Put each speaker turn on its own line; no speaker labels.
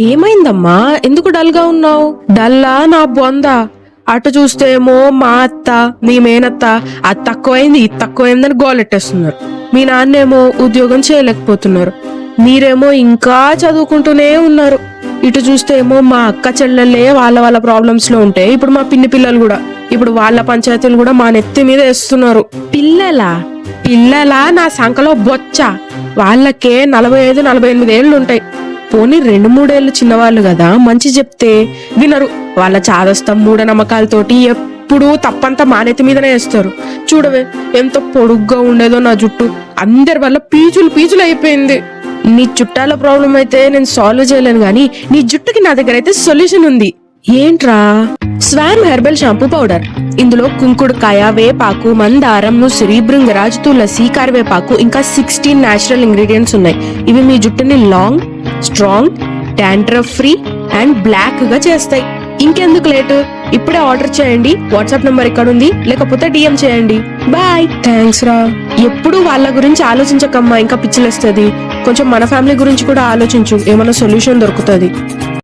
ఏమైందమ్మా? ఎందుకు డల్గా ఉన్నావు? డల్లా? నా బొంద. అటు చూస్తే ఏమో మా అత్త నీ మేనత్త. అది తక్కువైంది ఇది తక్కువైందని గోలెట్టేస్తున్నారు. మీ నాన్నేమో ఉద్యోగం చేయలేకపోతున్నారు. మీరేమో ఇంకా చదువుకుంటూనే ఉన్నారు. ఇటు చూస్తే ఏమో మా అక్క చెల్లెళ్ళే వాళ్ళ వాళ్ళ ప్రాబ్లమ్స్లో ఉంటే ఇప్పుడు మా పిన్ని పిల్లలు కూడా ఇప్పుడు వాళ్ళ పంచాయతీలు కూడా మా నెత్తి మీద వేస్తున్నారు. పిల్లలా? పిల్లలా నా సంఖలో బొచ్చ. వాళ్ళకే నలభై ఐదు నలభై ఎనిమిది ఏళ్ళు ఉంటాయి. పోనీ రెండు మూడేళ్ళు చిన్నవాళ్ళు కదా మంచి చెప్తే వినరు. వాళ్ళ చాదస్తం మూఢనమ్మకాలతోటి ఎప్పుడూ తప్పంతా మానేతి మీదనే వేస్తారు. చూడవే ఎంత పొడుగ్గా ఉండేదో నా జుట్టు. అందరి వల్ల పీచులు పీచులు అయిపోయింది. నీ చుట్టాల ప్రాబ్లం అయితే నేను సాల్వ్ చేయలేను గానీ నీ జుట్టుకి నా దగ్గర అయితే సొల్యూషన్ ఉంది. ఏంట్రా? స్వామ్ హెర్బల్ షాంపూ పౌడర్. ఇందులో కుంకుడుకాయ వేపాకు మందారం ముసిరి భృంగరాజ్ తులసి కరివేపాకు ఇంకా సిక్స్టీన్ నేచురల్ ఇంగ్రీడియంట్స్ ఉన్నాయి. ఇవి మీ జుట్టుని long strong dandruff free and బ్లాక్గా చేస్తాయి. ఇంకెందుకు లేటు? ఇప్పుడే ఆర్డర్ చేయండి. వాట్సాప్ నంబర్ ఇక్కడ ఉంది లేకపోతే డిఎం చేయండి. బాయ్. థ్యాంక్స్ రా. ఎప్పుడు వాళ్ళ గురించి ఆలోచించకమ్మా ఇంకా పిచ్చిలేస్తుంది. కొంచెం మన ఫ్యామిలీ గురించి కూడా ఆలోచించు. ఏమైనా సొల్యూషన్ దొరుకుతుంది.